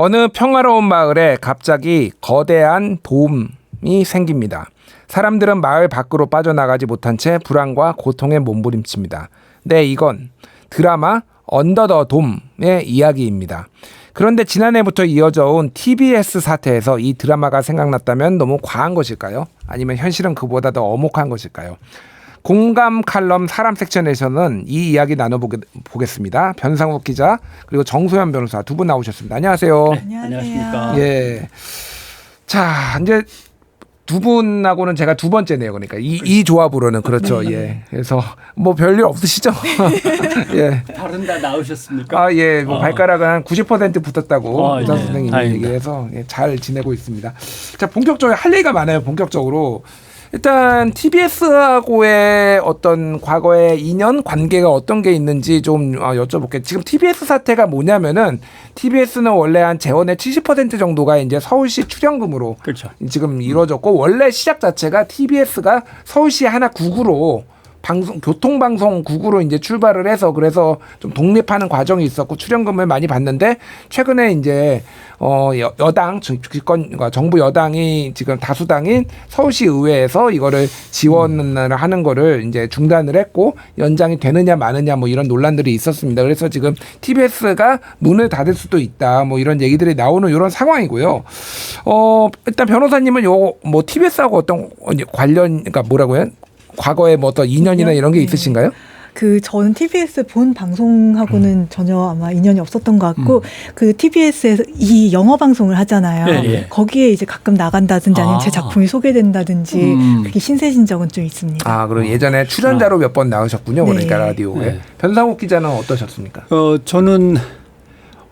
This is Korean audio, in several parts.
어느 평화로운 마을에 갑자기 거대한 돔이 생깁니다. 사람들은 마을 밖으로 빠져나가지 못한 채 불안과 고통에 몸부림칩니다. 네, 이건 드라마 언더 더 돔의 이야기입니다. 그런데 지난해부터 이어져 온 TBS 사태에서 이 드라마가 생각났다면 너무 과한 것일까요? 아니면 현실은 그보다 더 어목한 것일까요? 공감 칼럼 사람 섹션에서는 이 이야기 나눠보겠습니다. 변상욱 기자 그리고 정소연 변호사 두 분 나오셨습니다. 안녕하세요. 안녕하십니까. 예. 자 이제 두 분하고는 제가 두 번째네요. 그러니까 이, 이 조합으로는 그렇죠. 예. 그래서 뭐 별일 없으시죠? 예. 다른 다 나오셨습니까? 아, 예. 뭐 어. 발가락은 한 90% 붙었다고 아, 의사 예. 선생님이 다행입니다. 얘기해서 예, 잘 지내고 있습니다. 자, 본격적으로 할 얘기가 많아요. 본격적으로. 일단 TBS하고의 어떤 과거의 인연 관계가 어떤 게 있는지 좀 어, 여쭤볼게요. 지금 TBS 사태가 뭐냐면은 TBS는 원래 한 재원의 70% 정도가 이제 서울시 출연금으로 그렇죠. 지금 이루어졌고 원래 시작 자체가 TBS가 서울시 하나 국으로 방송 교통 방송 국으로 이제 출발을 해서 그래서 좀 독립하는 과정이 있었고 출연금을 많이 받는데 최근에 이제 어 여, 여당 집권 정부 여당이 지금 다수당인 서울시 의회에서 이거를 지원을 하는 거를 이제 중단을 했고 연장이 되느냐 마느냐 뭐 이런 논란들이 있었습니다. 그래서 지금 TBS가 문을 닫을 수도 있다 뭐 이런 얘기들이 나오는 이런 상황이고요. 어 일단 변호사님은 요뭐 TBS하고 어떤 관련 그러니까 뭐라고요? 과거에 뭐 어떤 인연이나 이런 게 네. 있으신가요? 그 저는 TBS 본 방송하고는 음. 전혀 아마 인연이 없었던 것 같고 그 TBS에서 이 영어 방송을 하잖아요. 네, 예. 거기에 이제 가끔 나간다든지 아니면 아. 제 작품이 소개된다든지 음. 그게 신세진 적은 좀 있습니다. 아, 그럼 예전에 출연자로 몇 번 나오셨군요. 네. 그러니까 라디오에. 네. 변상욱 기자는 어떠셨습니까? 어, 저는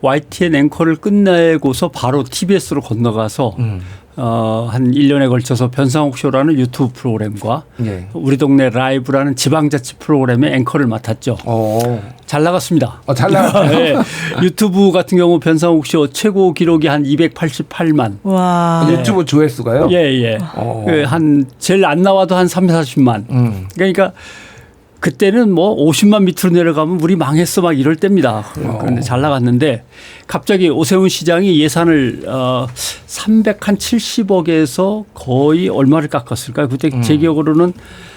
YTN 앵커를 끝내고서 바로 TBS로 건너가서 음. 어, 한 1년에 걸쳐서 변상욱 쇼라는 유튜브 프로그램과 예. 우리 동네 라이브라는 지방자치 프로그램의 앵커를 맡았죠. 어. 잘 나갔습니다. 어, 잘 나갔어요. 네. 유튜브 같은 경우 변상욱 쇼 최고 기록이 한 288만. 와. 유튜브 조회수가요? 예, 예. 어. 그한 제일 안 나와도 한 3, 40만. 음. 그러니까 그때는 뭐 50만 밑으로 내려가면 우리 망했어 막 이럴 때입니다. 그런데 잘 나갔는데 갑자기 오세훈 시장이 예산을 어 370억에서 거의 얼마를 깎았을까요? 그때 제 기억으로는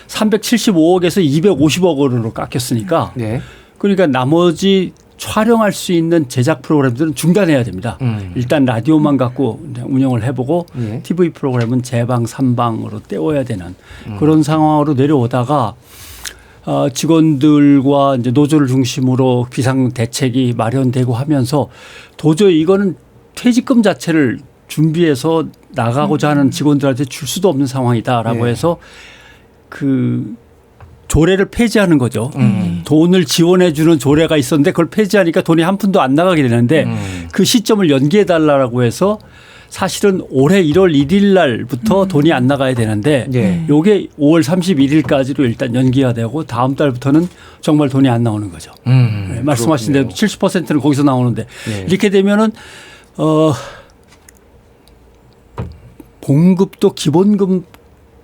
375억에서 250억으로 깎였으니까 예. 그러니까 나머지 촬영할 수 있는 제작 프로그램들은 중단해야 됩니다. 음. 일단 라디오만 갖고 운영을 해보고 예. TV 프로그램은 재방 삼방으로 떼어야 되는 음. 그런 상황으로 내려오다가 어, 직원들과 이제 노조를 중심으로 비상 대책이 마련되고 하면서 도저히 이거는 퇴직금 자체를 준비해서 나가고자 하는 직원들한테 줄 수도 없는 상황이다라고 예. 해서 그 조례를 폐지하는 거죠. 음. 돈을 지원해 주는 조례가 있었는데 그걸 폐지하니까 돈이 한 푼도 안 나가게 되는데 음. 그 시점을 연기해 달라고 해서 사실은 올해 1월 1일 날부터 돈이 안 나가야 되는데 예. 요게 5월 31일까지로 일단 연기가 되고 다음 달부터는 정말 돈이 안 나오는 거죠. 음. 네, 말씀하신 대로 70%는 거기서 나오는데 예. 이렇게 되면은 어 봉급도 기본금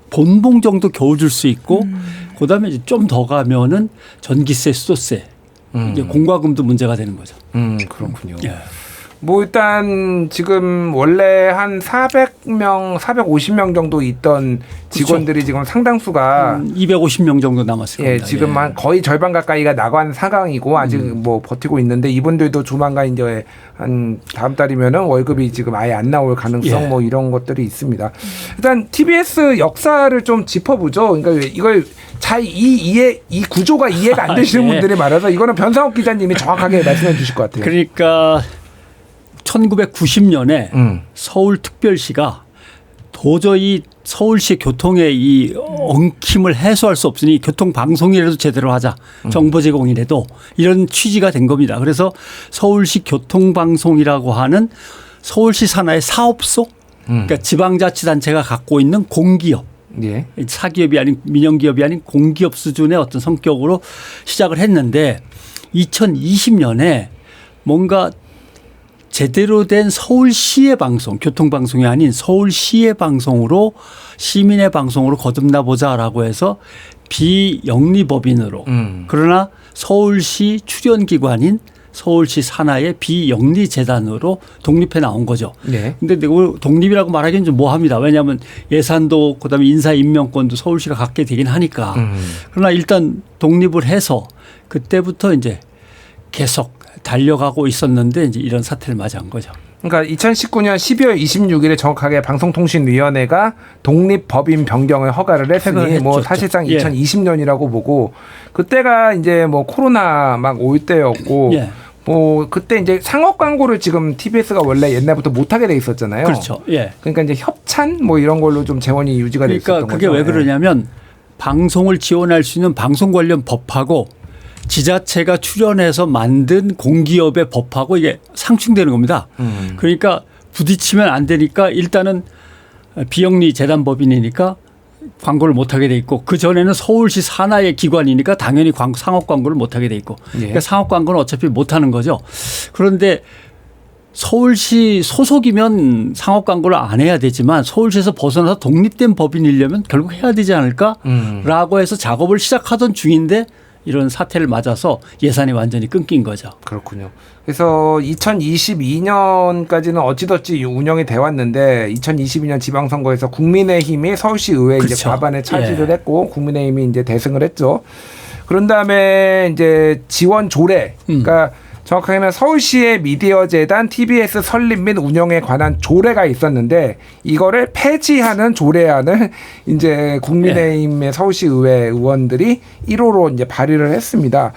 본봉 정도 겨우 줄 수 있고 그다음에 이제 좀더 가면은 전기세, 수도세, 음. 이제 공과금도 문제가 되는 거죠. 음, 그렇군요. 예. 뭐 일단 지금 원래 한 400명, 450명 정도 있던 직원들이 지금 상당수가 음, 250명 정도 남았을 예. 지금 한 거의 절반 가까이가 나간 상황이고 아직 음. 뭐 버티고 있는데 이분들도 조만간 이제 한 다음 달이면은 월급이 지금 아예 안 나올 가능성 예. 뭐 이런 것들이 있습니다. 일단 TBS 역사를 좀 짚어보죠. 그러니까 이걸 잘 이 이해 이 구조가 이해가 안 되시는 예. 분들이 많아서 이거는 변상욱 기자님이 정확하게 말씀해 주실 것 같아요. 그러니까 1990년에 음. 서울특별시가 도저히 서울시 교통의 이 엉킴을 해소할 수 없으니 교통 방송이라도 제대로 하자. 정보 제공이라도 이런 취지가 된 겁니다. 그래서 서울시 교통방송이라고 하는 서울시 산하의 사업소 그러니까 지방자치단체가 갖고 있는 공기업 예. 사기업이 아닌 민영기업이 아닌 공기업 수준의 어떤 성격으로 시작을 했는데 2020년에 뭔가 제대로 된 서울시의 방송, 교통방송이 아닌 서울시의 방송으로 시민의 방송으로 거듭나 보자라고 해서 비영리법인으로 음. 그러나 서울시 출연기관인 서울시 산하의 비영리 재단으로 독립해 나온 거죠. 네. 근데 독립이라고 말하기는 좀 뭐합니다. 왜냐하면 예산도 그다음에 인사 임명권도 서울시가 갖게 되긴 하니까. 음. 그러나 일단 독립을 해서 그때부터 이제 계속 달려가고 있었는데 이제 이런 사태를 맞이한 거죠. 그러니까 2019년 12월 26일에 정확하게 방송통신위원회가 독립법인 변경을 허가를 했으니 뭐 했죠. 사실상 예. 2020년이라고 보고 그때가 이제 뭐 코로나 막 올 때였고 예. 뭐 그때 이제 상업 광고를 지금 TBS가 원래 옛날부터 못 하게 돼 있었잖아요. 그렇죠. 예. 그러니까 이제 협찬 뭐 이런 걸로 좀 재원이 유지가 돼 그러니까 있었던 그게 거죠. 왜 그러냐면 방송을 지원할 수 있는 방송 관련 법하고 지자체가 출연해서 만든 공기업의 법하고 이게 상충되는 겁니다. 음. 그러니까 부딪히면 안 되니까 일단은 비영리 재단 법인이니까 광고를 못 하게 돼 있고 그 전에는 서울시 산하의 기관이니까 당연히 광, 상업 광고를 못 하게 돼 있고 예. 그러니까 상업 광고는 어차피 못 하는 거죠. 그런데 서울시 소속이면 상업 광고를 안 해야 되지만 서울시에서 벗어나서 독립된 법인이려면 결국 해야 되지 음. 않을까라고 해서 작업을 시작하던 중인데 이런 사태를 맞아서 예산이 완전히 끊긴 거죠. 그렇군요. 그래서 2022년까지는 어찌됐지 운영이 돼 왔는데 2022년 지방선거에서 국민의힘이 서울시 의회 이제 그렇죠. 과반을 차지를 예. 했고 국민의힘이 이제 대승을 했죠. 그런 다음에 이제 지원 조례, 음. 그러니까 정확하게는 서울시의 미디어 재단 TBS 설립 및 운영에 관한 조례가 있었는데 이거를 폐지하는 조례안을 이제 국민의힘의 서울시 의회 의원들이 1호로 이제 발의를 했습니다.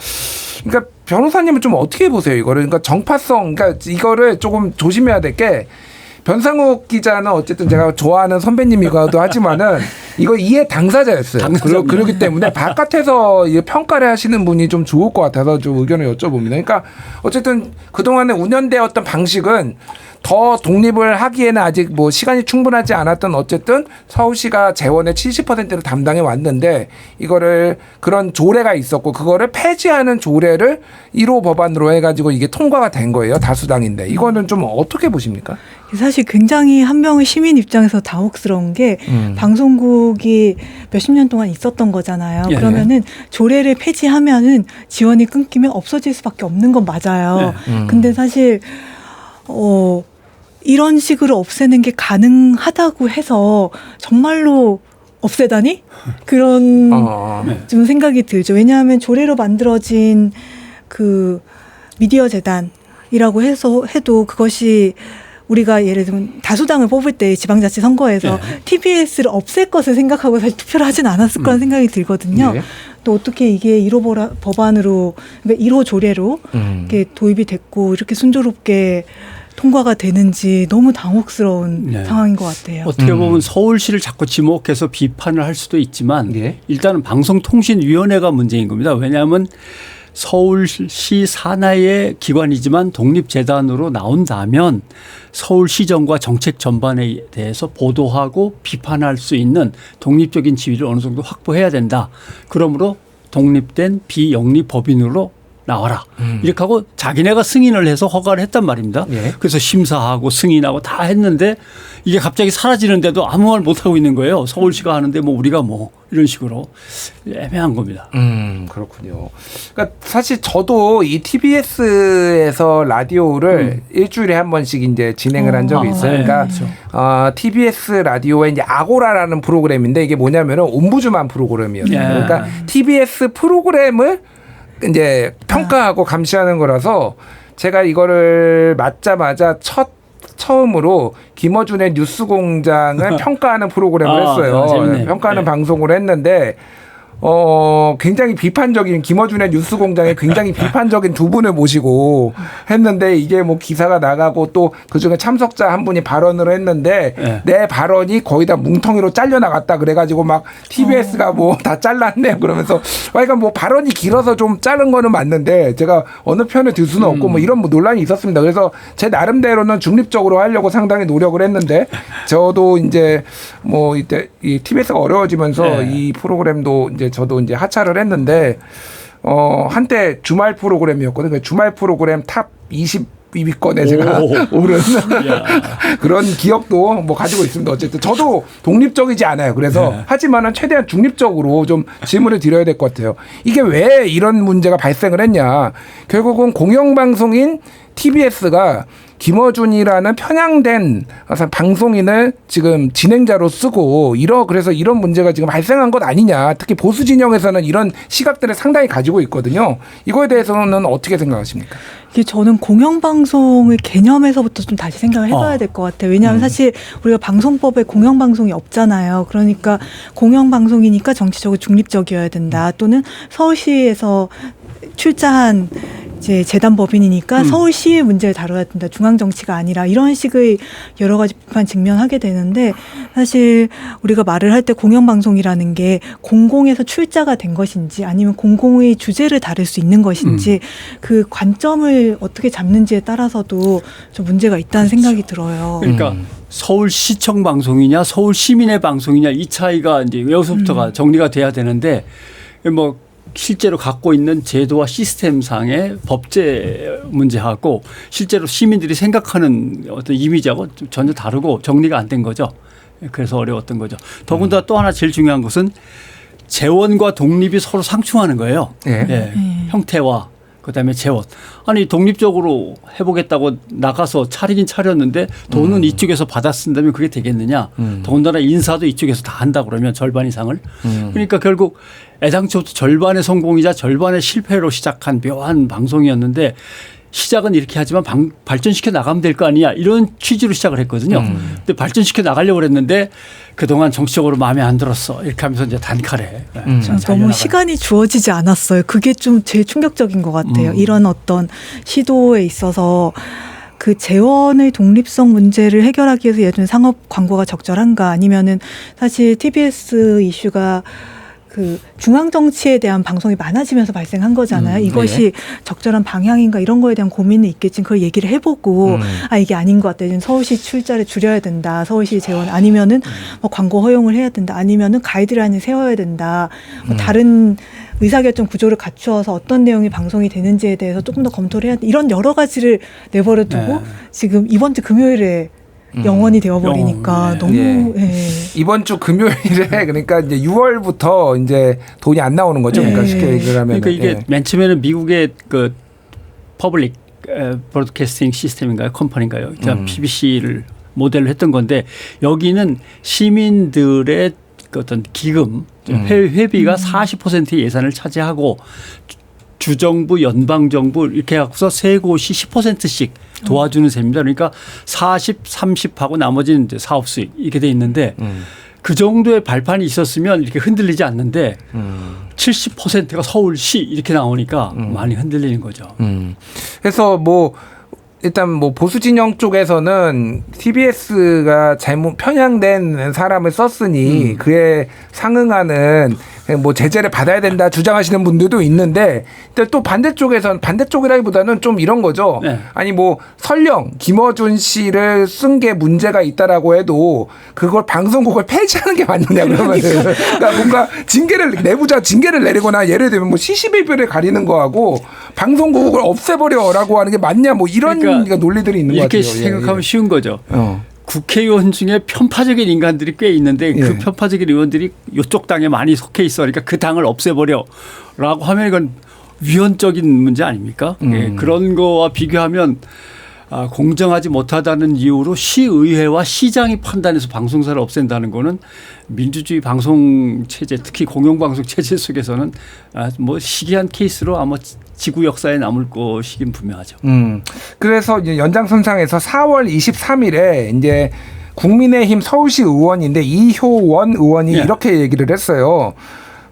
그러니까 변호사님은 좀 어떻게 보세요 이거를? 그러니까 정파성, 그러니까 이거를 조금 조심해야 될 게 변상욱 기자는 어쨌든 제가 좋아하는 선배님이기도 하지만은 이거 이해 당사자였어요. 그러, 당사자입니다. 그렇기 때문에 바깥에서 이 평가를 하시는 분이 좀 좋을 것 같아서 좀 의견을 여쭤봅니다. 그러니까 어쨌든 그동안에 운영되었던 방식은 더 독립을 하기에는 아직 뭐 시간이 충분하지 않았던 어쨌든 서울시가 재원의 70%를 담당해 왔는데 이거를 그런 조례가 있었고 그거를 폐지하는 조례를 1호 법안으로 해가지고 이게 통과가 된 거예요 다수당인데 이거는 좀 어떻게 보십니까? 사실 굉장히 한 명의 시민 입장에서 당혹스러운 게 음. 방송국이 몇십 년 동안 있었던 거잖아요. 예. 그러면은 조례를 폐지하면은 지원이 끊기면 없어질 수밖에 없는 건 맞아요. 네. 음. 근데 사실 어 이런 식으로 없애는 게 가능하다고 해서 정말로 없애다니 그런 어. 네. 좀 생각이 들죠. 왜냐하면 조례로 만들어진 그 미디어 재단이라고 해서 해도 그것이 우리가 예를 들면 다수당을 뽑을 때 지방자치 선거에서 네. TBS를 없앨 것을 생각하고 사실 투표를 하진 않았을 거라는 생각이 들거든요. 네. 또 어떻게 이게 1호 보라- 법안으로 그러니까 1호 조례로 음. 이렇게 도입이 됐고 이렇게 순조롭게 통과가 되는지 너무 당혹스러운 네. 상황인 것 같아요. 어떻게 음. 보면 서울시를 자꾸 지목해서 비판을 할 수도 있지만 예. 일단은 방송통신위원회가 문제인 겁니다. 왜냐하면 서울시 산하의 기관이지만 독립재단으로 나온다면 서울시정과 정책 전반에 대해서 보도하고 비판할 수 있는 독립적인 지위를 어느 정도 확보해야 된다. 그러므로 독립된 비영리 법인으로 나와라. 음. 이렇게 하고 자기네가 승인을 해서 허가를 했단 말입니다. 예. 그래서 심사하고 승인하고 다 했는데 이게 갑자기 사라지는데도 아무 말 못하고 있는 거예요. 서울시가 하는데 뭐 우리가 뭐 이런 식으로 애매한 겁니다. 음 그렇군요. 그러니까 사실 저도 이 TBS에서 라디오를 일주일에 한 번씩 이제 진행을 한 적이 어. 있어요. 아, 네, 그러니까 그렇죠. 어, TBS 라디오에 이제 아고라라는 프로그램인데 이게 뭐냐면은 옴부즈만 프로그램이었어요. 예. 그러니까 TBS 프로그램을 이제 평가하고 감시하는 거라서 제가 이거를 맞자마자 첫 처음으로 김어준의 뉴스 공장을 평가하는 프로그램을 아, 했어요. 아. 평가하는 네. 방송을 했는데 어 굉장히 비판적인 김어준의 뉴스공장에 굉장히 비판적인 두 분을 모시고 했는데 이게 뭐 기사가 나가고 또 그중에 참석자 한 분이 발언을 했는데 네. 내 발언이 거의 다 뭉텅이로 잘려 나갔다 그래가지고 막 TBS가 뭐 다 잘랐네 그러면서 그러니까 뭐 발언이 길어서 좀 자른 거는 맞는데 제가 어느 편을 들 수는 없고 뭐 이런 뭐 논란이 있었습니다. 그래서 제 나름대로는 중립적으로 하려고 상당히 노력을 했는데 저도 이제 뭐 이때 이 TBS가 어려워지면서 네. 이 프로그램도 이제 저도 이제 하차를 했는데 어 한때 주말 프로그램이었거든요. 그 주말 프로그램 탑 20 비비권에 제가 오. 오른 야. 그런 기억도 뭐 가지고 있습니다. 어쨌든 저도 독립적이지 않아요. 그래서 네. 하지만은 최대한 중립적으로 좀 질문을 드려야 될 것 같아요. 이게 왜 이런 문제가 발생을 했냐? 결국은 공영방송인 TBS가 김어준이라는 편향된 방송인을 지금 진행자로 쓰고 이러 그래서 이런 문제가 지금 발생한 것 아니냐. 특히 보수 진영에서는 이런 시각들을 상당히 가지고 있거든요. 이거에 대해서는 어떻게 생각하십니까? 이게 저는 공영방송의 개념에서부터 좀 다시 생각을 해봐야 어. 될것 같아요. 왜냐하면 사실 우리가 방송법에 공영방송이 없잖아요. 그러니까 공영방송이니까 정치적으로 중립적이어야 된다. 또는 서울시에서 출자한 이제 재단 법인이니까 서울시의 문제를 다뤄야 된다. 중앙 정치가 아니라 이런 식의 여러 가지 비판 직면하게 되는데 사실 우리가 말을 할 때 공영 방송이라는 게 공공에서 출자가 된 것인지 아니면 공공의 주제를 다룰 수 있는 것인지 그 관점을 어떻게 잡는지에 따라서도 좀 문제가 있다는 생각이 들어요. 그러니까 음. 서울시청 방송이냐 서울 시민의 방송이냐 이 차이가 이제 여기서부터가 정리가 돼야 되는데 뭐 실제로 갖고 있는 제도와 시스템상의 법제 문제하고 실제로 시민들이 생각하는 어떤 이미지하고 좀 전혀 다르고 정리가 안 된 거죠. 그래서 어려웠던 거죠. 더군다나 또 하나 제일 중요한 것은 재원과 독립이 서로 상충하는 거예요. 예. 예. 형태와 그다음에 재원. 아니 독립적으로 해보겠다고 나가서 차리긴 차렸는데 돈은 이쪽에서 받아 쓴다면 그게 되겠느냐? 더군다나 인사도 이쪽에서 다 한다 그러면 절반 이상을. 그러니까 결국 애당초부터 절반의 성공이자 절반의 실패로 시작한 묘한 방송이었는데 시작은 이렇게 하지만 방- 발전시켜 나가면 될 거 아니냐 이런 취지로 시작을 했거든요. 근데 발전시켜 나가려고 그랬는데 그동안 정치적으로 마음에 안 들었어 이렇게 하면서 이제 단칼에 예, 저는 자- 너무. 시간이 주어지지 않았어요. 그게 좀 제일 충격적인 것 같아요. 음. 이런 어떤 시도에 있어서 그 재원의 독립성 문제를 해결하기 위해서 들면 상업 광고가 적절한가 아니면은 사실 TBS 이슈가 그 중앙 정치에 대한 방송이 많아지면서 발생한 거잖아요. 음, 이것이 적절한 방향인가 이런 거에 대한 고민은 있겠지만 그걸 얘기를 해보고 음. 아 이게 아닌 것 같다. 이제 서울시 출자를 줄여야 된다. 서울시 재원 아니면은 뭐 광고 허용을 해야 된다. 아니면은 가이드라인을 세워야 된다. 뭐 다른 의사결정 구조를 갖추어서 어떤 내용이 방송이 되는지에 대해서 조금 더 검토를 해야 돼. 이런 여러 가지를 내버려 두고 네. 지금 이번 주 금요일에 영원히 되어버리니까 영, 너무 예. 예. 이번 주 금요일에 그러니까 이제 6월부터 이제 돈이 안 나오는 거죠. 그러니까 네. 쉽게 얘기를 하면 그러니까 이게 맨 처음에는 미국의 그 퍼블릭 브로드캐스팅 시스템인가요? 컴퍼니인가요? 그러니까 음. PBC를 모델로 했던 건데 여기는 시민들의 그 어떤 기금 음. 회, 회비가 40%의 예산을 차지하고 주- 주정부, 연방정부 이렇게 해서 세 곳이 10%씩 도와주는 셈입니다. 그러니까 40, 30하고 나머지는 이제 사업 수익 이렇게 돼 있는데 음. 그 정도의 발판이 있었으면 이렇게 흔들리지 않는데 음. 70%가 서울시 이렇게 나오니까 많이 흔들리는 거죠. 음. 그래서 뭐 일단 뭐 보수 진영 쪽에서는 TBS가 잘못 편향된 사람을 썼으니 그에 상응하는 뭐 제재를 받아야 된다 주장하시는 분들도 있는데 또 반대쪽에서는 반대쪽이라기보다는 좀 이런 거죠. 네. 아니 뭐 설령 김어준 씨를 쓴 게 문제가 있다라고 해도 그걸 방송국을 폐지하는 게 맞느냐 그러면 그러니까 뭔가 징계를 내부자 징계를 내리거나 예를 들면 뭐 시시비비를 가리는 거하고 방송국을 없애버려라고 하는 게 맞냐 뭐 이런 그러니까 논리들이 있는 것 이렇게 같아요. 예, 생각하면 예. 쉬운 거죠. 어. 국회의원 중에 편파적인 인간들이 꽤 있는데 예. 그 편파적인 의원들이 이쪽 당에 많이 속해 있어. 그러니까 그 당을 없애버려라고 하면 이건 위헌적인 문제 아닙니까? 음. 예, 그런 거와 비교하면 아, 공정하지 못하다는 이유로 시의회와 시장이 판단해서 방송사를 없앤다는 거는 민주주의 방송 체제 특히 공영방송 체제 속에서는 아, 뭐 시기한 케이스로 아마 지구 역사에 남을 것이긴 분명하죠. 음. 그래서 이제 연장선상에서 4월 23일에 이제 국민의힘 서울시 의원인데 이효원 의원이 예. 이렇게 얘기를 했어요.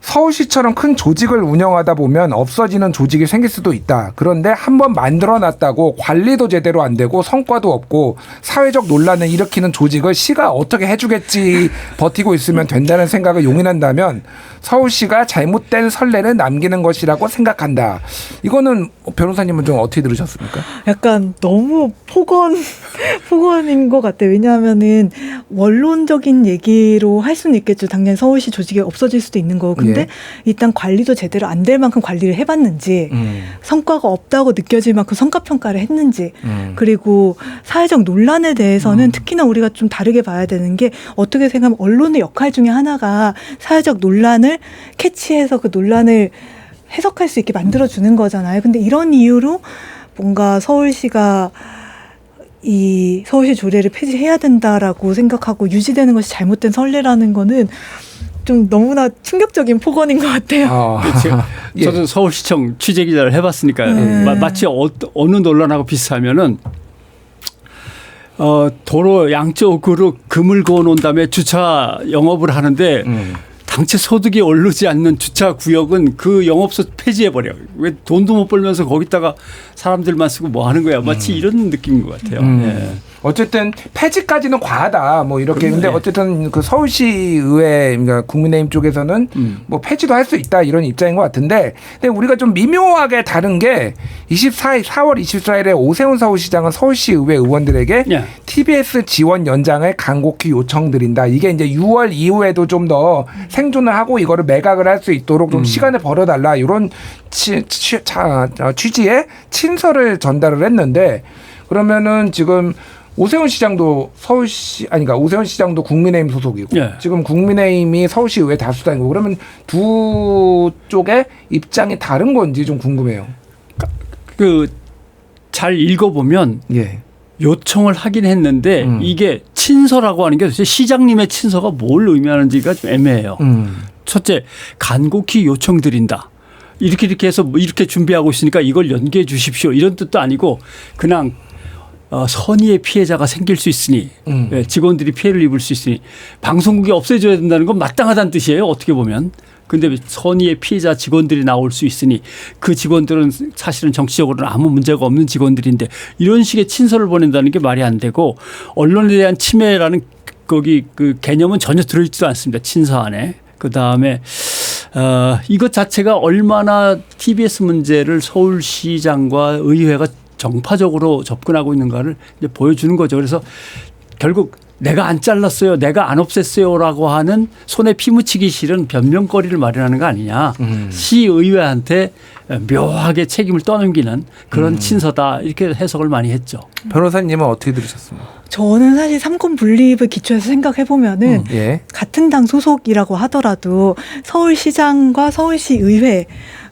서울시처럼 큰 조직을 운영하다 보면 없어지는 조직이 생길 수도 있다. 그런데 한번 만들어 놨다고 관리도 제대로 안 되고 성과도 없고 사회적 논란을 일으키는 조직을 시가 어떻게 해주겠지 버티고 있으면 된다는 생각을 용인한다면 서울시가 잘못된 선례를 남기는 것이라고 생각한다. 이거는 변호사님은 좀 어떻게 들으셨습니까? 약간 너무 폭언 폭언인 것 같아요. 왜냐하면은 원론적인 얘기로 할 수는 있겠죠. 당연히 서울시 조직이 없어질 수도 있는 거고. 근데 예. 일단 관리도 제대로 안 될 만큼 관리를 해봤는지 음. 성과가 없다고 느껴질 만큼 성과 평가를 했는지 음. 그리고 사회적 논란에 대해서는 특히나 우리가 좀 다르게 봐야 되는 게 어떻게 생각하면 언론의 역할 중에 하나가 사회적 논란을 캐치해서 그 논란을 해석할 수 있게 만들어 주는 거잖아요. 근데 이런 이유로 뭔가 서울시가 이 서울시 조례를 폐지해야 된다라고 생각하고 유지되는 것이 잘못된 선례라는 거는 좀 너무나 충격적인 폭언인 것 같아요. 어. 예. 저도 서울시청 취재 기자를 해봤으니까요. 네. 마- 마치 어, 어느 논란하고 비슷하면은 어, 도로 양쪽으로 금을 그어 놓은 다음에 주차 영업을 하는데 음. 당최 소득이 오르지 않는 주차 구역은 그 영업소 폐지해 버려. 왜 돈도 못 벌면서 거기다가 사람들만 쓰고 뭐 하는 거야. 마치 이런 느낌인 것 같아요. 음. 예. 어쨌든 폐지까지는 과하다. 뭐 이렇게 근데 네. 어쨌든 그 서울시 의회 그러니까 국민의힘 쪽에서는 음. 뭐 폐지도 할 수 있다 이런 입장인 것 같은데 근데 우리가 좀 미묘하게 다른 게 24일 4월 24일에 오세훈 서울시장은 서울시 의회 의원들에게 예. TBS 지원 연장을 간곡히 요청드린다. 이게 이제 6월 이후에도 좀 더 생존을 하고 이거를 매각을 할 수 있도록 음. 좀 시간을 벌어달라 이런 취, 취, 취지의 친서를 전달을 했는데 그러면은 지금 오세훈 시장도 서울시 아니 그러니까 오세훈 시장도 국민의힘 소속이고 예. 지금 국민의힘이 서울시 의회 다수당이고 그러면 두 쪽의 입장이 다른 건지 좀 궁금해요. 그 잘 읽어보면 예. 요청을 하긴 했는데 음. 이게 친서라고 하는 게 도대체 시장님의 친서가 뭘 의미하는지가 좀 애매해요. 음. 첫째, 간곡히 요청드린다. 이렇게 이렇게 해서 뭐 이렇게 준비하고 있으니까 이걸 연기해 주십시오. 이런 뜻도 아니고 그냥 어, 선의의 피해자가 생길 수 있으니 음. 예, 직원들이 피해를 입을 수 있으니 방송국이 없애줘야 된다는 건 마땅하다는 뜻이에요. 어떻게 보면. 근데 선의의 피해자 직원들이 나올 수 있으니 그 직원들은 사실은 정치적으로는 아무 문제가 없는 직원들인데 이런 식의 친서를 보낸다는 게 말이 안 되고 언론에 대한 침해라는 거기 그 개념은 전혀 들어있지도 않습니다. 친서 안에. 그 다음에 어, 이것 자체가 얼마나 TBS 문제를 서울시장과 의회가 정파적으로 접근하고 있는가를 이제 보여주는 거죠. 그래서 결국 내가 안 잘랐어요, 내가 안 없앴어요라고 하는 손에 피 묻히기 싫은 변명거리를 마련하는 거 아니냐. 음. 시의회한테 묘하게 책임을 떠넘기는 그런 친서다 이렇게 해석을 많이 했죠. 변호사님은 어떻게 들으셨습니까? 저는 사실 삼권 분립을 기초해서 생각해 보면은 예. 같은 당 소속이라고 하더라도 서울시장과 서울시 의회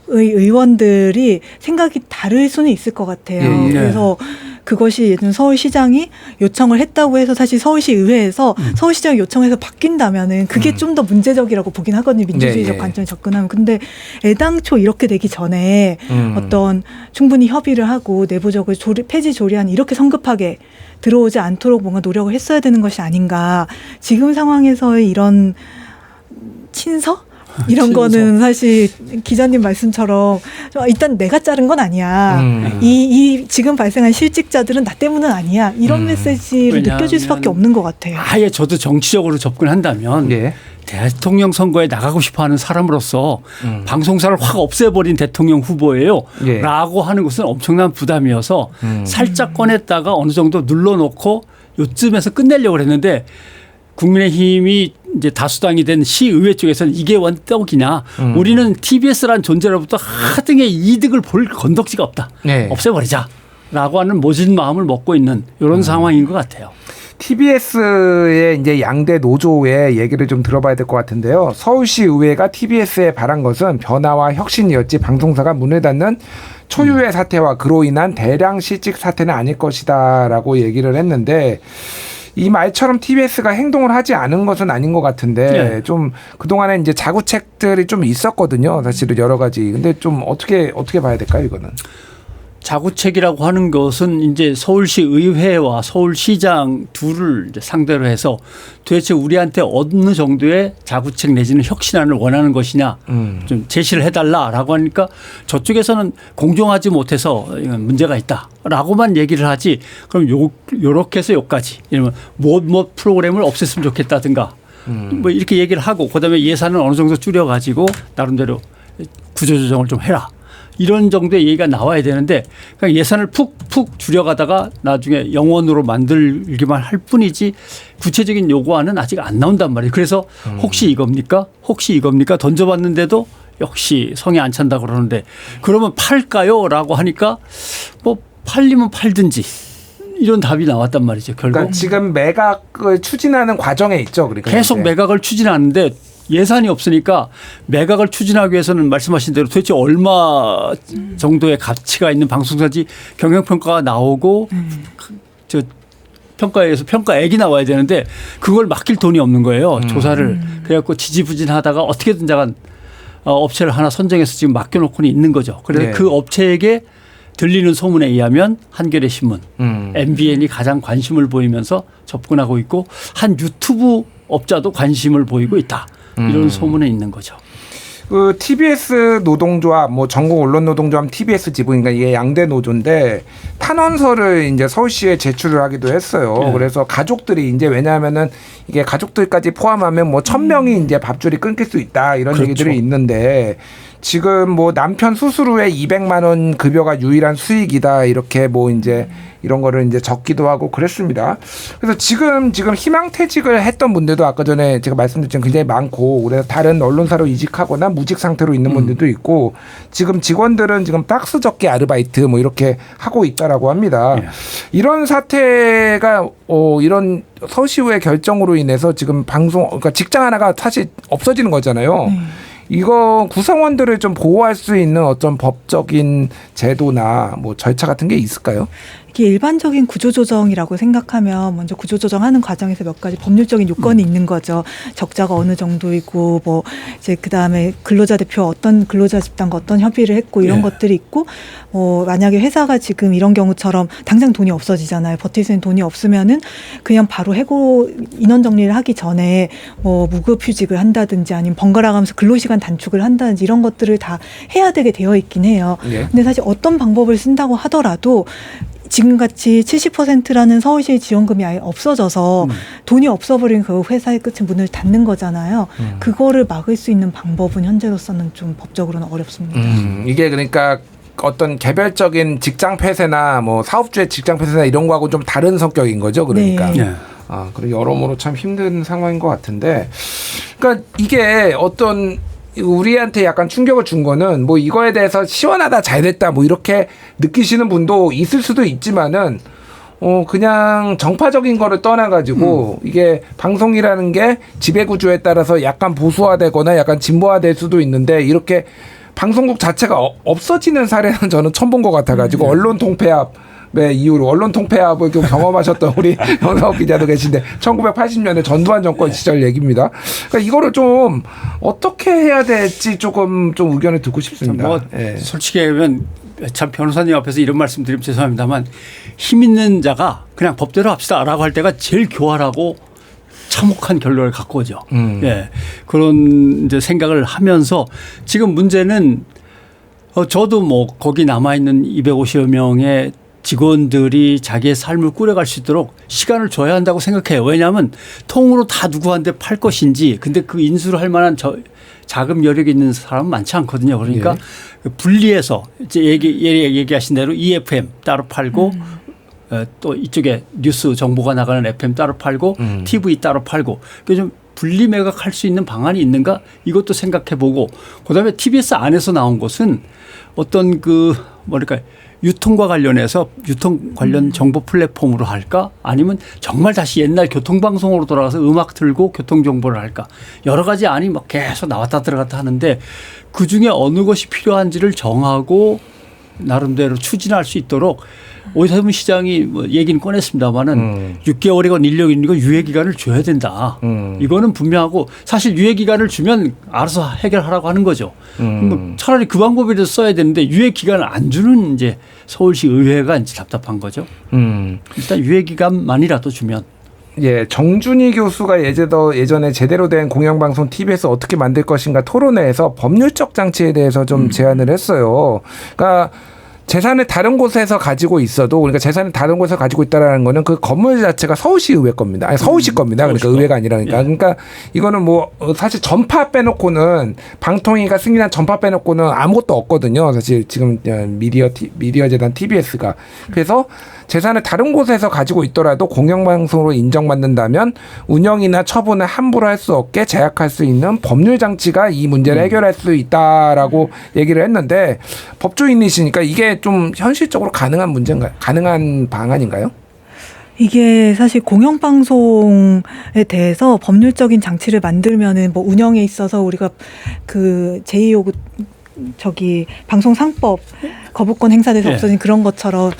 의 의원들이 생각이 다를 수는 있을 것 같아요. 예, 예. 그래서 그것이 들면 서울시장이 요청을 했다고 해서 사실 서울시 의회에서 음. 서울시장이 요청해서 바뀐다면은 그게 좀더 문제적이라고 보긴 하거든요. 민주주의적 예, 예. 관점에 접근하면. 근데 애당초 이렇게 되기 전에 음. 어떤 충분히 협의를 하고 내부적으로 조리, 폐지 조리안 이렇게 성급하게 들어오지 않도록 뭔가 노력을 했어야 되는 것이 아닌가. 지금 상황에서의 이런 친서? 이런 친서. 거는 사실 기자님 말씀처럼 좀 일단 내가 자른 건 아니야. 음. 이, 이 지금 발생한 실직자들은 나 때문은 아니야. 이런 음. 메시지를 느껴질 수밖에 없는 것 같아요. 아예 저도 정치적으로 접근한다면 예. 대통령 선거에 나가고 싶어하는 사람으로서 음. 방송사를 확 없애버린 대통령 후보예요. 예. 라고 하는 것은 엄청난 부담이어서 음. 살짝 꺼냈다가 어느 정도 눌러놓고 요쯤에서 끝내려고 했는데 국민의힘이 이제 다수당이 된 시의회 쪽에서는 이게 원떡이냐. 음. 우리는 TBS란 존재로부터 하등의 이득을 볼 건덕지가 없다. 네. 없애버리자. 라고 하는 모진 마음을 먹고 있는 음. 이런 상황인 것 같아요. TBS의 이제 양대 노조의 얘기를 좀 들어봐야 될 것 같은데요. 서울시 의회가 TBS에 바란 것은 변화와 혁신이었지 방송사가 문을 닫는 초유의 사태와 그로 인한 대량 실직 사태는 아닐 것이다라고 얘기를 했는데 이 말처럼 TBS가 행동을 하지 않은 것은 아닌 것 같은데 네. 좀 그동안에 이제 자구책들이 좀 있었거든요. 사실은 여러 가지. 근데 좀 어떻게 어떻게 봐야 될까요, 이거는? 자구책이라고 하는 것은 이제 서울시 의회와 서울시장 둘을 상대로 해서 도대체 우리한테 어느 정도의 자구책 내지는 혁신안을 원하는 것이냐 음. 좀 제시를 해달라라고 하니까 저쪽에서는 공정하지 못해서 문제가 있다라고만 얘기를 하지 그럼 요 요렇게 해서 요까지 이러면 뭐뭐 프로그램을 없앴으면 좋겠다든가. 뭐 이렇게 얘기를 하고 그다음에 예산을 어느 정도 줄여 가지고 나름대로 구조조정을 좀 해라 이런 정도의 얘기가 나와야 되는데 그냥 예산을 푹푹 줄여가다가 나중에 영원으로 만들기만 할 뿐이지 구체적인 요구안은 아직 안 나온단 말이에요. 그래서 혹시 이겁니까? 혹시 이겁니까? 던져봤는데도 역시 성에 안 찬다 그러는데 그러면 팔까요? 라고 하니까 뭐 팔리면 팔든지 이런 답이 나왔단 말이죠. 결국 그러니까 지금 매각을 추진하는 과정에 있죠. 그러니까 계속. 매각을 추진하는데 예산이 없으니까 매각을 추진하기 위해서는 말씀하신 대로 도대체 얼마 정도의 가치가 있는 방송사지 경영평가가 나오고 그- 저 평가에서 평가액이 나와야 되는데 그걸 맡길 돈이 없는 거예요. 조사를. 그래갖고 지지부진하다가 어떻게든 자간 어, 업체를 하나 선정해서 지금 맡겨놓고는 있는 거죠. 그래서 네. 그 업체에게 들리는 소문에 의하면 한겨레 신문, 음. MBN이 가장 관심을 보이면서 접근하고 있고 한 유튜브 업자도 관심을 보이고 있다. 이런 음. 소문에 있는 거죠. 그 TBS 노동조합, 뭐 전국 언론 노동조합 TBS 지부인가 이게 양대 노조인데 탄원서를 이제 서울시에 제출을 하기도 했어요. 네. 그래서 가족들이 이제 왜냐하면은 이게 가족들까지 포함하면 뭐 천 명이 이제 밥줄이 끊길 수 있다 이런 그렇죠. 얘기들이 있는데 지금 뭐 남편 수술 후에 200만 원 급여가 유일한 수익이다 이렇게 뭐 이제 이런 거를 이제 적기도 하고 그랬습니다. 그래서 지금 지금 희망퇴직을 했던 분들도 아까 전에 제가 말씀드렸지만 굉장히 많고 그래서 다른 언론사로 이직하거나 무직 상태로 있는 분들도 있고 지금 직원들은 지금 박스 접기 아르바이트 뭐 이렇게 하고 있다라고 합니다. 예. 이런 사태가 어 이런 서시우의 결정으로 인해서 지금 방송 그러니까 직장 하나가 사실 없어지는 거잖아요. 네. 이거 구성원들을 좀 보호할 수 있는 어떤 법적인 제도나 뭐 절차 같은 게 있을까요? 이게 일반적인 구조조정이라고 생각하면 먼저 구조조정하는 과정에서 몇 가지 법률적인 요건이 있는 거죠. 적자가 어느 정도이고 뭐 이제 그 다음에 근로자 대표 어떤 근로자 집단과 어떤 협의를 했고 이런 예. 것들이 있고 뭐 만약에 회사가 지금 이런 경우처럼 당장 돈이 없어지잖아요. 버틸 수 있는 돈이 없으면은 그냥 바로 해고 인원 정리를 하기 전에 뭐 무급휴직을 한다든지 아니면 번갈아가면서 근로시간 단축을 한다든지 이런 것들을 다 해야 되게 되어 있긴 해요. 예. 근데 사실 어떤 방법을 쓴다고 하더라도 지금같이 70%라는 서울시 지원금이 아예 없어져서 음. 돈이 없어버린 그 회사의 끝에 문을 닫는 거잖아요. 음. 그거를 막을 수 있는 방법은 현재로서는 좀 법적으로는 어렵습니다. 음, 이게 그러니까 어떤 개별적인 직장 폐쇄나 뭐 사업주의 직장 폐쇄나 이런 거하고 좀 다른 성격인 거죠. 그러니까. 네. 예. 아, 그리고 여러모로 참 힘든 상황인 것 같은데. 그러니까 이게 어떤 우리한테 약간 충격을 준 거는 뭐 이거에 대해서 시원하다 잘 됐다 뭐 이렇게 느끼시는 분도 있을 수도 있지만은 어 그냥 정파적인 거를 떠나 가지고 이게 방송이라는 게 지배 구조에 따라서 약간 보수화되거나 약간 진보화될 수도 있는데 이렇게 방송국 자체가 어- 없어지는 사례는 저는 처음 본 것 같아 가지고 언론 통폐합 의 이후로 언론 통폐합을 좀 경험하셨던 우리 영석 기자도 계신데 1980년에 전두환 정권 시절 얘기입니다. 그러니까 이거를 좀 어떻게 해야 될지 조금 좀 의견을 듣고 싶습니다. 뭐 예. 솔직히 하면 참 변호사님 앞에서 이런 말씀 드리면 죄송합니다만 힘 있는 자가 그냥 법대로 합시다라고 할 때가 제일 교활하고 참혹한 결론을 갖고 오죠. 음. 예. 그런 이제 생각을 하면서 지금 문제는 어 저도 뭐 거기 남아 있는 250여 명의 직원들이 자기의 삶을 꾸려갈 수 있도록 시간을 줘야 한다고 생각해요. 왜냐하면 통으로 다 누구한테 팔 것인지 근데 그 인수를 할 만한 저 자금 여력이 있는 사람은 많지 않거든요. 그러니까 예. 그 분리해서 이제 얘기, 얘기 얘기하신 대로 EFM 따로 팔고 어, 또 이쪽에 뉴스 정보가 나가는 FM 따로 팔고 음. TV 따로 팔고 그좀 분리 매각할 수 있는 방안이 있는가 이것도 생각해 보고 그다음에 TBS 안에서 나온 것은 어떤 그 뭐랄까 유통과 관련해서 유통 관련 정보 플랫폼으로 할까? 아니면 정말 다시 옛날 교통방송으로 돌아가서 음악 틀고 교통 정보를 할까? 여러 가지 안이 막 계속 나왔다 들어갔다 하는데 그 중에 어느 것이 필요한지를 정하고 나름대로 추진할 수 있도록 오세훈 시장이 뭐 얘기는 꺼냈습니다마는 음. 6개월이건 1년이건 유예 기간을 줘야 된다. 음. 이거는 분명하고 사실 유예 기간을 주면 알아서 해결하라고 하는 거죠. 음. 뭐 차라리 그 방법이라도 써야 되는데 유예 기간을 안 주는 이제 서울시 의회가 이제 답답한 거죠. 음. 일단 유예 기간만이라도 주면 예, 정준희 교수가 예제도 예전에 제대로 된 공영방송 TV에서 어떻게 만들 것인가 토론회에서 법률적 장치에 대해서 좀 제안을 했어요. 그러니까 재산을 다른 곳에서 가지고 있어도 그러니까 재산을 다른 곳에서 가지고 있다라는 거는 그 건물 자체가 서울시 의회 겁니다. 아니 서울시 겁니다. 그러니까 서울시 의회가 아니라니까. 그러니까 이거는 뭐 어, 사실 전파 빼놓고는 방통위가 승인한 전파 빼놓고는 아무것도 없거든요. 사실 지금 어, 미디어 티, 미디어 재단 TBS가 그래서 재산을 다른 곳에서 가지고 있더라도 공영방송으로 인정받는다면 운영이나 처분을 함부로 할 수 없게 제약할 수 있는 법률 장치가 이 문제를 해결할 수 있다라고 얘기를 했는데 법조인이시니까 이게 좀 현실적으로 가능한 문제인가요? 가능한 방안인가요? 이게 사실 공영방송에 대해서 법률적인 장치를 만들면은 뭐 운영에 있어서 우리가 그 제2요구 저기 방송상법 거부권 행사돼서 예. 없어진 그런 것처럼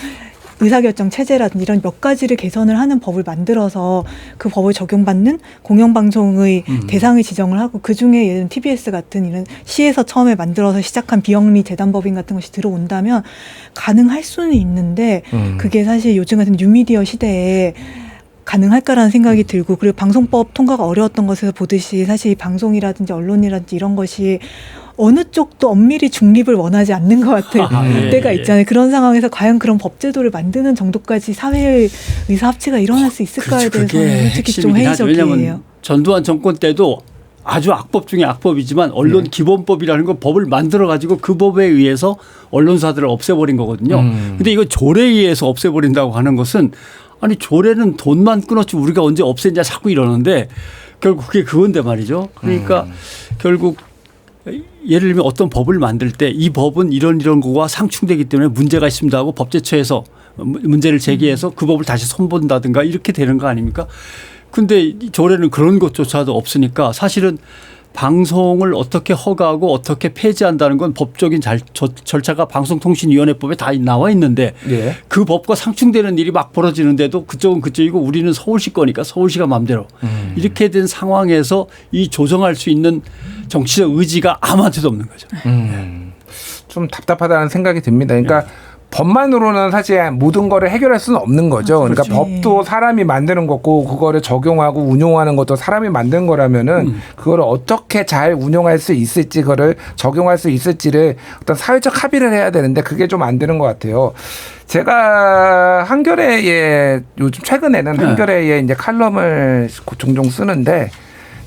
의사결정 체제라든지 이런 몇 가지를 개선을 하는 법을 만들어서 그 법을 적용받는 공영방송의 음. 대상을 지정을 하고 그 중에 예를 들면 TBS 같은 이런 시에서 처음에 만들어서 시작한 비영리 재단법인 같은 것이 들어온다면 가능할 수는 있는데 음. 그게 사실 요즘 같은 뉴미디어 시대에 가능할까라는 생각이 들고 그리고 방송법 통과가 어려웠던 것에서 보듯이 사실 이 방송이라든지 언론이라든지 이런 것이 어느 쪽도 엄밀히 중립을 원하지 않는 것 같아요. 아, 예, 때가 예. 있잖아요. 그런 상황에서 과연 그런 법제도를 만드는 정도까지 사회의 의사 합치가 일어날 수 있을까에 그렇죠. 대해서는 솔직히 좀. 회의적이에요. 전두환 정권 때도 아주 악법 중에 악법이지만 언론 기본법이라는 거 법을 만들어 가지고 그 법에 의해서 언론사들을 없애버린 거거든요. 음. 근데 이거 조례에 의해서 없애버린다고 하는 것은 아니 조례는 돈만 끊었지 우리가 언제 없앴냐 자꾸 이러는데 결국 그게 그건데 말이죠. 그러니까 결국 예를 들면 어떤 법을 만들 때 이 법은 이런 이런 거와 상충되기 때문에 문제가 있습니다 하고 법제처에서 문- 문제를 제기해서 그 법을 다시 손본다든가 이렇게 되는 거 아닙니까? 근데 이 조례는 그런 것조차도 없으니까 사실은 방송을 어떻게 허가하고 어떻게 폐지한다는 건 법적인 잘- 저- 절차가 방송통신위원회법에 다 나와 있는데 예. 그 법과 상충되는 일이 막 벌어지는데도 그쪽은 그쪽이고 우리는 서울시 거니까 서울시가 마음대로 이렇게 된 상황에서 이 조정할 수 있는 정치적 의지가 아무한테도 없는 거죠. 음, 좀 답답하다는 생각이 듭니다. 그러니까 법만으로는 사실 모든 거를 해결할 수는 없는 거죠. 아, 그러니까. 법도 사람이 만드는 거고 그거를 적용하고 운용하는 것도 사람이 만든 거라면은 그거를 어떻게 잘 운용할 수 있을지 그거를 적용할 수 있을지를 어떤 사회적 합의를 해야 되는데 그게 좀 안 되는 것 같아요. 제가 한겨레에 요즘 최근에는 네. 한겨레에 이제 칼럼을 종종 쓰는데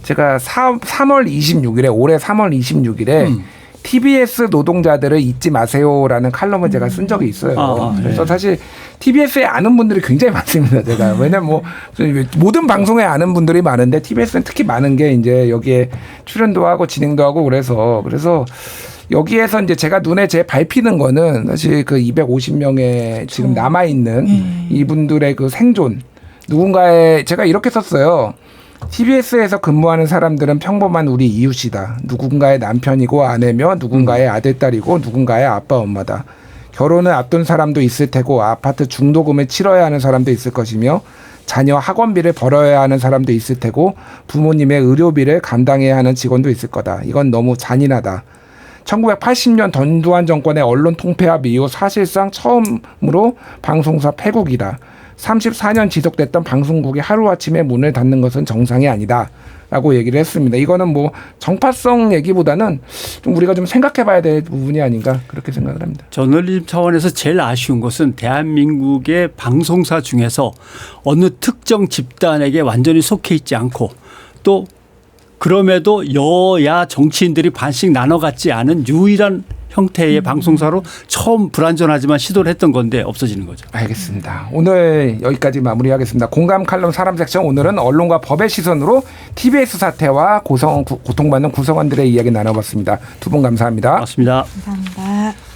제가 3, 3월 26일에 올해 3월 26일에 음. TBS 노동자들을 잊지 마세요라는 칼럼을 제가 쓴 적이 있어요. 아, 아, 그래서 네. 사실 TBS에 아는 분들이 굉장히 많습니다. 제가 왜냐면 뭐 모든 방송에 아는 분들이 많은데 TBS는 특히 많은 게 이제 여기에 출연도 하고 진행도 하고 그래서 그래서 여기에서 이제 제가 눈에 제 밟히는 거는 사실 그 250명의 지금 남아 있는 음. 이분들의 그 생존 누군가의 제가 이렇게 썼어요. TBS에서 근무하는 사람들은 평범한 우리 이웃이다. 누군가의 남편이고 아내며 누군가의 아들딸이고 누군가의 아빠 엄마다. 결혼을 앞둔 사람도 있을 테고 아파트 중도금을 치러야 하는 사람도 있을 것이며 자녀 학원비를 벌어야 하는 사람도 있을 테고 부모님의 의료비를 감당해야 하는 직원도 있을 거다. 이건 너무 잔인하다. 1980년 전두환 정권의 언론 통폐합 이후 사실상 처음으로 방송사 폐국이다. 34년 지속됐던 방송국이 하루아침에 문을 닫는 것은 정상이 아니다. 라고 얘기를 했습니다. 이거는 뭐 정파성 얘기보다는 좀 우리가 좀 생각해 봐야 될 부분이 아닌가 그렇게 생각을 합니다. 저널리즘 차원에서 제일 아쉬운 것은 대한민국의 방송사 중에서 어느 특정 집단에게 완전히 속해 있지 않고 또 그럼에도 여야 정치인들이 반씩 나눠 갖지 않은 유일한 형태의 방송사로 처음 불완전하지만 시도를 했던 건데 없어지는 거죠. 알겠습니다. 오늘 여기까지 마무리하겠습니다. 공감 칼럼 사람 섹션 오늘은 언론과 법의 시선으로 TBS 사태와 고성, 고통받는 구성원들의 이야기 나눠봤습니다. 두 분 감사합니다. 맞습니다. 감사합니다.